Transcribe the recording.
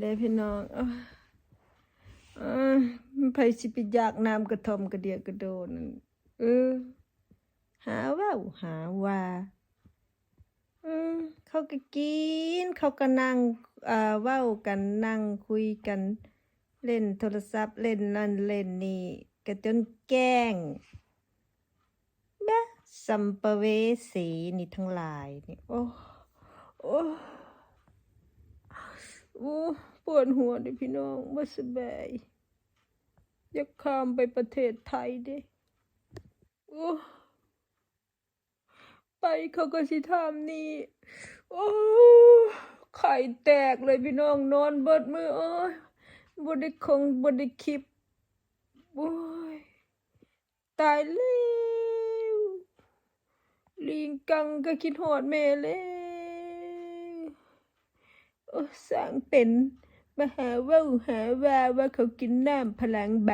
เลยพี่น้องเอ้ยเอ้ยมันไผสิไปอยากน้ำกระทมกระเดียกระโดนเออหาว่าหาว่าอืมเขาก็กิน เขาก็นั่งอ่าเว้ากันนั่งคุยกัน เล่นโทรศัพท์เล่นนั่นเล่นนี่ก็จนแกล้งบะสัมปเวสีนี่ทั้งหลายนี่โอ้โอ้ โอ้ปวดหัวดิพี่น้องบ่สบายอยากข้ามไปประเทศไทยเด้โอ้ไปเขาก็สิทำนี่ โอ้ไข่แตกเลยพี่น้องนอนเบิดมือโอ้ยบไดิคงบไดิคลิปโอ้ยตายแล้วลิงกังก็คิดหอดแม่แล้ว สร้างเป็น มหาว่าหาว่าว่าเขากินน้ำพลังใบ